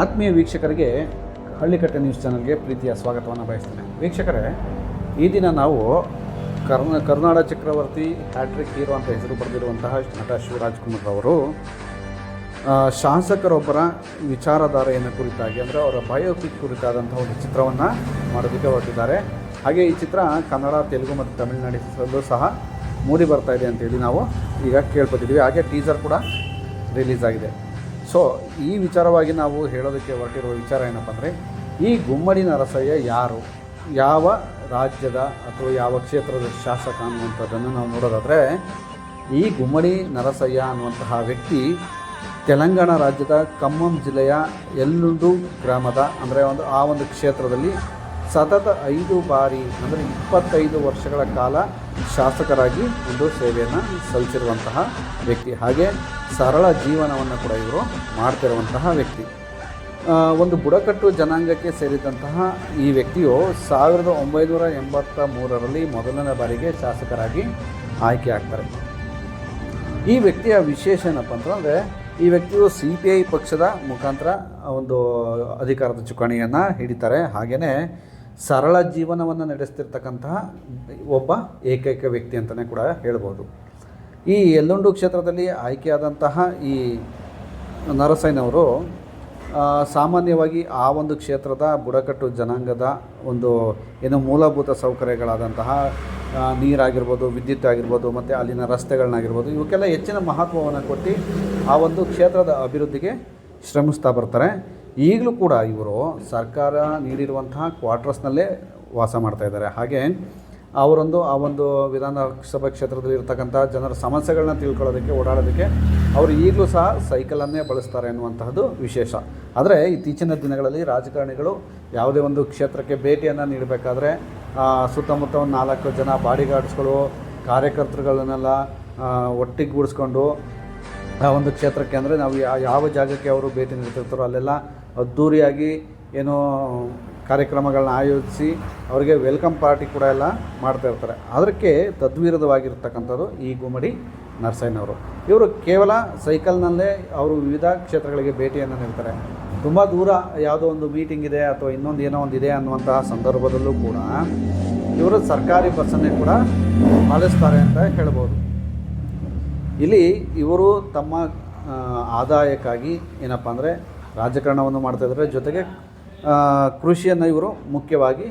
ಆತ್ಮೀಯ ವೀಕ್ಷಕರಿಗೆ ಹಳ್ಳಿಕಟ್ಟೆ ನ್ಯೂಸ್ ಚಾನಲ್ಗೆ ಪ್ರೀತಿಯ ಸ್ವಾಗತವನ್ನು ಬಯಸ್ತೇನೆ. ವೀಕ್ಷಕರೇ, ಈ ದಿನ ನಾವು ಕರ್ನ, ಕರ್ನಾಡ ಚಕ್ರವರ್ತಿ ಹ್ಯಾಟ್ರಿಕ್ ಹೀರೋ ಅಂತ ಹೆಸರು ಪಡೆದಿರುವಂತಹ ನಟ ಶಿವರಾಜ್ ಕುಮಾರ್ ಅವರು ಶಾಸಕರೊಬ್ಬರ ವಿಚಾರಧಾರೆಯನ್ನು ಕುರಿತಾಗಿ ಅಂದರೆ ಅವರ ಬಯೋಪಿಕ್ ಕುರಿತಾದಂಥ ಒಂದು ಚಿತ್ರವನ್ನು ಮಾಡೋದಕ್ಕೆ ಹೊರಟಿದ್ದಾರೆ. ಹಾಗೆ ಈ ಚಿತ್ರ ಕನ್ನಡ, ತೆಲುಗು ಮತ್ತು ತಮಿಳುನಾಡಿನಲ್ಲೂ ಸಹ ಮೂಡಿ ಬರ್ತಾ ಇದೆ ಅಂತೇಳಿ ನಾವು ಈಗ ಕೇಳ್ಕೊತಿದ್ದೀವಿ ಹಾಗೆ ಟೀಸರ್ ಕೂಡ ರಿಲೀಸ್ ಆಗಿದೆ. ಸೊ ಈ ವಿಚಾರವಾಗಿ ನಾವು ಹೇಳೋದಕ್ಕೆ ಹೊರಟಿರುವ ವಿಚಾರ ಏನಪ್ಪ ಅಂದರೆ, ಈ ಗುಮ್ಮಡಿ ನರಸಯ್ಯ ಯಾರು? ಯಾವ ರಾಜ್ಯದ ಅಥವಾ ಯಾವ ಕ್ಷೇತ್ರದ ಶಾಸಕ ಅನ್ನುವಂಥದ್ದನ್ನು ನಾವು ನೋಡೋದಾದರೆ, ಈ ಗುಮ್ಮಡಿ ನರಸಯ್ಯ ಅನ್ನುವಂತಹ ವ್ಯಕ್ತಿ ತೆಲಂಗಾಣ ರಾಜ್ಯದ ಖಮ್ಮಂ ಜಿಲ್ಲೆಯ ಎಲ್ಲುಂಡು ಗ್ರಾಮದ ಅಂದರೆ ಒಂದು ಆ ಒಂದು ಕ್ಷೇತ್ರದಲ್ಲಿ ಸತತ ಐದು ಬಾರಿ ಅಂದರೆ ಇಪ್ಪತ್ತೈದು ವರ್ಷಗಳ ಕಾಲ ಶಾಸಕರಾಗಿ ಒಂದು ಸೇವೆಯನ್ನು ಸಲ್ಲಿಸಿರುವಂತಹ ವ್ಯಕ್ತಿ. ಹಾಗೆ ಸರಳ ಜೀವನವನ್ನು ಕೂಡ ಇವರು ಮಾಡ್ತಿರುವಂತಹ ವ್ಯಕ್ತಿ. ಒಂದು ಬುಡಕಟ್ಟು ಜನಾಂಗಕ್ಕೆ ಸೇರಿದಂತಹ ಈ ವ್ಯಕ್ತಿಯು ಸಾವಿರದ ಒಂಬೈನೂರ ಎಂಬತ್ತ ಮೂರರಲ್ಲಿ ಮೊದಲನೇ ಬಾರಿಗೆ ಶಾಸಕರಾಗಿ ಆಯ್ಕೆ ಆಗ್ತಾರೆ. ಈ ವ್ಯಕ್ತಿಯ ವಿಶೇಷ ಏನಪ್ಪ ಅಂತಂದರೆ, ಈ ವ್ಯಕ್ತಿಯು ಸಿ ಪಿ ಐ ಪಕ್ಷದ ಮುಖಾಂತರ ಒಂದು ಅಧಿಕಾರದ ಚುಕ್ಕಾಣಿಯನ್ನು ಹಿಡಿತಾರೆ. ಹಾಗೆಯೇ ಸರಳ ಜೀವನವನ್ನು ನಡೆಸ್ತಿರ್ತಕ್ಕಂತಹ ಒಬ್ಬ ಏಕೈಕ ವ್ಯಕ್ತಿ ಅಂತಲೇ ಕೂಡ ಹೇಳ್ಬೋದು. ಈ ಎಲ್ಲೊಂಡು ಕ್ಷೇತ್ರದಲ್ಲಿ ಆಯ್ಕೆಯಾದಂತಹ ಈ ನರಸೈನವರು ಸಾಮಾನ್ಯವಾಗಿ ಆ ಒಂದು ಕ್ಷೇತ್ರದ ಬುಡಕಟ್ಟು ಜನಾಂಗದ ಒಂದು ಏನು ಮೂಲಭೂತ ಸೌಕರ್ಯಗಳಾದಂತಹ ನೀರಾಗಿರ್ಬೋದು, ವಿದ್ಯುತ್ ಆಗಿರ್ಬೋದು, ಮತ್ತು ಅಲ್ಲಿನ ರಸ್ತೆಗಳನ್ನಾಗಿರ್ಬೋದು, ಇವಕ್ಕೆಲ್ಲ ಹೆಚ್ಚಿನ ಮಹತ್ವವನ್ನು ಕೊಟ್ಟು ಆ ಒಂದು ಕ್ಷೇತ್ರದ ಅಭಿವೃದ್ಧಿಗೆ ಶ್ರಮಿಸ್ತಾ ಬರ್ತಾರೆ. ಈಗಲೂ ಕೂಡ ಇವರು ಸರ್ಕಾರ ನೀಡಿರುವಂತಹ ಕ್ವಾರ್ಟರ್ಸ್ನಲ್ಲೇ ವಾಸ ಮಾಡ್ತಾ ಇದ್ದಾರೆ. ಹಾಗೆ ಅವರೊಂದು, ಆ ಒಂದು ವಿಧಾನಸಭಾ ಕ್ಷೇತ್ರದಲ್ಲಿ ಇರ್ತಕ್ಕಂಥ ಜನರ ಸಮಸ್ಯೆಗಳನ್ನ ತಿಳ್ಕೊಳ್ಳೋದಕ್ಕೆ, ಓಡಾಡೋದಕ್ಕೆ ಅವರು ಈಗಲೂ ಸಹ ಸೈಕಲನ್ನೇ ಬಳಸ್ತಾರೆ ಅನ್ನುವಂತಹದ್ದು ವಿಶೇಷ. ಆದರೆ ಇತ್ತೀಚಿನ ದಿನಗಳಲ್ಲಿ ರಾಜಕಾರಣಿಗಳು ಯಾವುದೇ ಒಂದು ಕ್ಷೇತ್ರಕ್ಕೆ ಭೇಟಿಯನ್ನು ನೀಡಬೇಕಾದ್ರೆ ಸುತ್ತಮುತ್ತ ಒಂದು ನಾಲ್ಕು ಜನ ಬಾಡಿಗಾರ್ಡ್ಸ್ಗಳು, ಕಾರ್ಯಕರ್ತರುಗಳನ್ನೆಲ್ಲ ಒಟ್ಟಿಗೆ ಒಟ್ಟಿಗೂಡಿಸ್ಕೊಂಡು ಆ ಒಂದು ಕ್ಷೇತ್ರಕ್ಕೆ ಅಂದರೆ ನಾವು ಯಾವ ಜಾಗಕ್ಕೆ ಅವರು ಭೇಟಿ ನೀಡ್ತಿರ್ತಾರೋ ಅಲ್ಲೆಲ್ಲ ಅದ್ಧೂರಿಯಾಗಿ ಏನೋ ಕಾರ್ಯಕ್ರಮಗಳನ್ನ ಆಯೋಜಿಸಿ ಅವರಿಗೆ ವೆಲ್ಕಮ್ ಪಾರ್ಟಿ ಕೂಡ ಎಲ್ಲ ಮಾಡ್ತಾ ಇರ್ತಾರೆ. ಅದಕ್ಕೆ ತದ್ವಿರುದ್ಧವಾಗಿರ್ತಕ್ಕಂಥದ್ದು ಈ ಗುಮ್ಮಡಿ ನರಸಯ್ಯನವರು. ಇವರು ಕೇವಲ ಸೈಕಲ್ನಲ್ಲೇ ಅವರು ವಿವಿಧ ಕ್ಷೇತ್ರಗಳಿಗೆ ಭೇಟಿಯನ್ನು ನೀಡ್ತಾರೆ. ತುಂಬ ದೂರ ಯಾವುದೋ ಒಂದು ಮೀಟಿಂಗ್ ಇದೆ ಅಥವಾ ಇನ್ನೊಂದು ಏನೋ ಒಂದು ಇದೆ ಅನ್ನುವಂತಹ ಸಂದರ್ಭದಲ್ಲೂ ಕೂಡ ಇವರು ಸರ್ಕಾರಿ ಬಸ್ಸನ್ನೇ ಕೂಡ ಪಾಲಿಸ್ತಾರೆ ಅಂತ ಹೇಳ್ಬೋದು. ಇಲ್ಲಿ ಇವರು ತಮ್ಮ ಆದಾಯಕ್ಕಾಗಿ ಏನಪ್ಪ ಅಂದರೆ ರಾಜಕಾರಣವನ್ನು ಮಾಡ್ತಾಯಿದ್ದಾರೆ ಜೊತೆಗೆ ಕೃಷಿಯನ್ನು ಇವರು ಮುಖ್ಯವಾಗಿ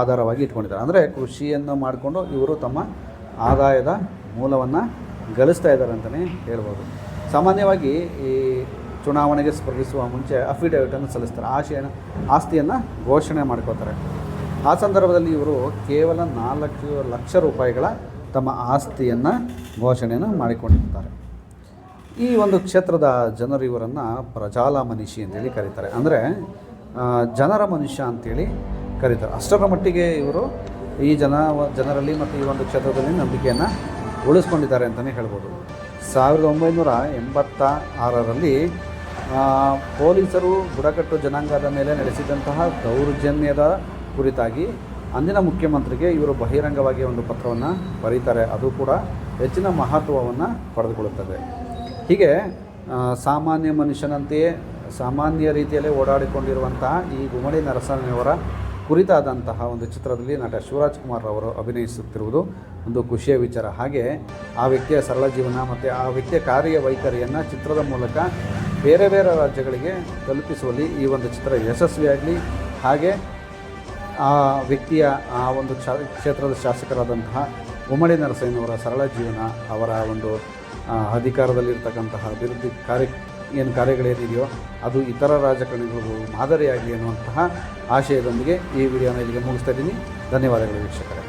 ಆಧಾರವಾಗಿ ಇಟ್ಕೊಂಡಿದ್ದಾರೆ. ಅಂದರೆ ಕೃಷಿಯನ್ನು ಮಾಡಿಕೊಂಡು ಇವರು ತಮ್ಮ ಆದಾಯದ ಮೂಲವನ್ನು ಗಳಿಸ್ತಾ ಇದ್ದಾರೆ ಅಂತಲೇ ಹೇಳ್ಬೋದು. ಸಾಮಾನ್ಯವಾಗಿ ಈ ಚುನಾವಣೆಗೆ ಸ್ಪರ್ಧಿಸುವ ಮುಂಚೆ ಅಫಿಡವಿಟನ್ನು ಸಲ್ಲಿಸ್ತಾರೆ. ಆಶೆಯನ್ನು ಆಸ್ತಿಯನ್ನು ಘೋಷಣೆ ಮಾಡ್ಕೋತಾರೆ ಆ ಸಂದರ್ಭದಲ್ಲಿ ಇವರು ಕೇವಲ ನಾಲ್ಕು ಲಕ್ಷ ರೂಪಾಯಿಗಳ ತಮ್ಮ ಆಸ್ತಿಯನ್ನು ಘೋಷಣೆಯನ್ನು ಮಾಡಿಕೊಂಡಿರ್ತಾರೆ ಈ ಒಂದು ಕ್ಷೇತ್ರದ ಜನರು ಇವರನ್ನು ಪ್ರಜಾಲ ಮನಿಷಿ ಅಂತೇಳಿ ಕರೀತಾರೆ. ಅಂದರೆ ಜನರ ಮನುಷ್ಯ ಅಂತೇಳಿ ಕರೀತಾರೆ. ಅಷ್ಟರ ಮಟ್ಟಿಗೆ ಇವರು ಈ ಜನ, ಜನರಲ್ಲಿ ಮತ್ತು ಈ ಒಂದು ಕ್ಷೇತ್ರದಲ್ಲಿ ನಂಬಿಕೆಯನ್ನು ಉಳಿಸ್ಕೊಂಡಿದ್ದಾರೆ ಅಂತಲೇ ಹೇಳ್ಬೋದು. ಸಾವಿರದ ಒಂಬೈನೂರ ಎಂಬತ್ತ ಆರರಲ್ಲಿ ಪೊಲೀಸರು ಬುಡಕಟ್ಟು ಜನಾಂಗದ ಮೇಲೆ ನಡೆಸಿದಂತಹ ದೌರ್ಜನ್ಯದ ಕುರಿತಾಗಿ ಅಂದಿನ ಮುಖ್ಯಮಂತ್ರಿಗೆ ಇವರು ಬಹಿರಂಗವಾಗಿ ಒಂದು ಪತ್ರವನ್ನು ಬರೀತಾರೆ. ಅದು ಕೂಡ ಹೆಚ್ಚಿನ ಮಹತ್ವವನ್ನು ಪಡೆದುಕೊಳ್ಳುತ್ತದೆ. ಹೀಗೆ ಸಾಮಾನ್ಯ ಮನುಷ್ಯನಂತೆಯೇ ಸಾಮಾನ್ಯ ರೀತಿಯಲ್ಲೇ ಓಡಾಡಿಕೊಂಡಿರುವಂತಹ ಈ ಗುಮ್ಮಡಿ ನರಸಯ್ಯನವರ ಕುರಿತಾದಂತಹ ಒಂದು ಚಿತ್ರದಲ್ಲಿ ನಟ ಶಿವರಾಜ್ ಕುಮಾರ್ ಅವರು ಅಭಿನಯಿಸುತ್ತಿರುವುದು ಒಂದು ಖುಷಿಯ ವಿಚಾರ. ಹಾಗೆ ಆ ವ್ಯಕ್ತಿಯ ಸರಳ ಜೀವನ ಮತ್ತು ಆ ವ್ಯಕ್ತಿಯ ಕಾರ್ಯವೈಖರಿಯನ್ನು ಚಿತ್ರದ ಮೂಲಕ ಬೇರೆ ಬೇರೆ ರಾಜ್ಯಗಳಿಗೆ ತಲುಪಿಸುವಲ್ಲಿ ಈ ಒಂದು ಚಿತ್ರ ಯಶಸ್ವಿಯಾಗಲಿ, ಹಾಗೆ ಆ ವ್ಯಕ್ತಿಯ ಆ ಒಂದು ಕ್ಷ, ಕ್ಷೇತ್ರದ ಶಾಸಕರಾದಂತಹ ಉಮ್ಮಡಿ ನರಸಯ್ಯನವರ ಸರಳ ಜೀವನ ಅವರ ಒಂದು ಅಧಿಕಾರದಲ್ಲಿರ್ತಕ್ಕಂತಹ ಅಭಿವೃದ್ಧಿ ಕಾರ್ಯ ಏನು ಕಾರ್ಯಗಳೇನಿದೆಯೋ ಅದು ಇತರ ರಾಜಕಾರಣಿಗಳಿಗೂ ಮಾದರಿಯಾಗಲಿ ಅನ್ನುವಂತಹ ಆಶಯದೊಂದಿಗೆ ಈ ವಿಡಿಯೋನ ಇಲ್ಲಿಗೆ ಮುಗಿಸ್ತಾ ಇದ್ದೀನಿ. ಧನ್ಯವಾದಗಳು ವೀಕ್ಷಕರೇ.